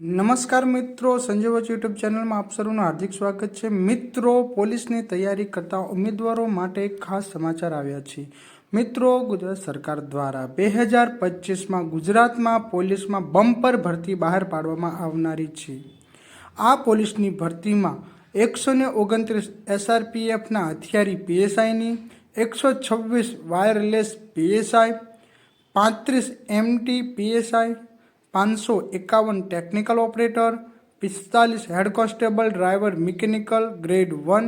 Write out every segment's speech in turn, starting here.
નમસ્કાર મિત્રો, સંજય વચ યુટ્યુબ ચેનલમાં આપ સૌનું હાર્દિક સ્વાગત છે. મિત્રો, પોલીસની તૈયારી કરતા ઉમેદવારો માટે ખાસ સમાચાર આવ્યા છે. મિત્રો, ગુજરાત સરકાર દ્વારા બે હજાર પચીસમાં ગુજરાતમાં પોલીસમાં બમ્પર ભરતી બહાર પાડવામાં આવનારી છે. આ પોલીસની ભરતીમાં એકસો ને ઓગણત્રીસ એસઆરપીએફના હથિયારી પીએસઆઈની, એકસો છવ્વીસ વાયરલેસ પીએસઆઈ, પાંત્રીસ એમટી પીએસઆઈ પાંચસો એકાવન ટેકનિકલ ઓપરેટર પિસ્તાલીસ head constable driver mechanical grade one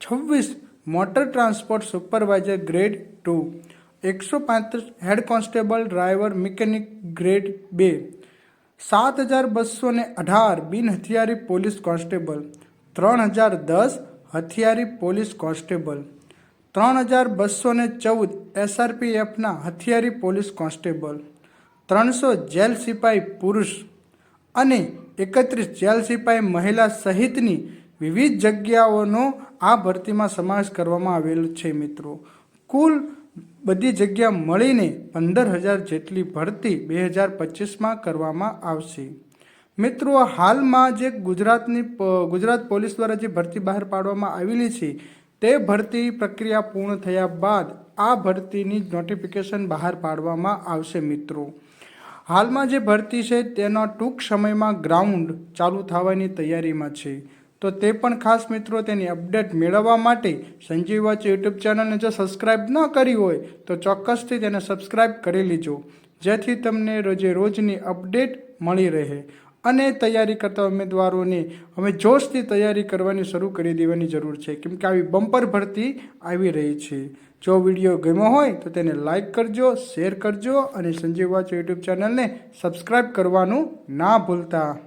છવ્વીસ motor transport supervisor grade two એકસો પાંત્રીસ head constable driver mechanic grade બે સાત હજાર બસો ને અઢાર બિન હથિયારી પોલીસ કોન્સ્ટેબલ ત્રણ હજાર દસ હથિયારી પોલીસ કોન્સ્ટેબલ ત્રણ હજાર બસો ને ચૌદ એસઆરપીએફના હથિયારી પોલીસ કોન્સ્ટેબલ ત્રણસો જેલ સિપાઈ પુરુષ અને એકત્રીસ જેલ સિપાઈ મહિલા સહિતની વિવિધ જગ્યાઓનો આ ભરતીમાં સમાવેશ કરવામાં આવેલો છે મિત્રો. કુલ બધી જગ્યા મળીને પંદર હજાર જેટલી ભરતી બે હજાર પચીસમાં કરવામાં આવશે. મિત્રો હાલમાં જે ગુજરાતની ગુજરાત પોલીસ દ્વારા જે ભરતી બહાર પાડવામાં આવેલી છે, તે ભરતી પ્રક્રિયા પૂર્ણ થયા બાદ આ ભરતીની નોટિફિકેશન બહાર પાડવામાં આવશે મિત્રો. હાલમાં જે ભરતી છે તેનો ટૂંક સમયમાં ગ્રાઉન્ડ ચાલુ થવાની તૈયારીમાં છે. તો તે પણ ખાસ મિત્રો તેની અપડેટ મેળવવા માટે સંજીવ વોચ યુટ્યુબ ચેનલને જો સબસ્ક્રાઇબ ન કરી હોય, તો ચોક્કસથી તેને સબસ્ક્રાઇબ કરી લેજો. જેથી તમને રોજે રોજની અપડેટ મળી રહે. અને તૈયારી કરતા ઉમેદવારોને હવે જોશથી તૈયારી કરવાની શરૂ કરી દેવાની જરૂર છે. કેમ કે આવી બમ્પર ભરતી આવી રહી છે. જો વીડિયો ગમ્યો હોય તો તેને લાઈક કરજો, શેર કરજો અને સંજીવ વાચ યુટ્યુબ ચેનલને સબસ્ક્રાઈબ કરવાનું ના ભૂલતા.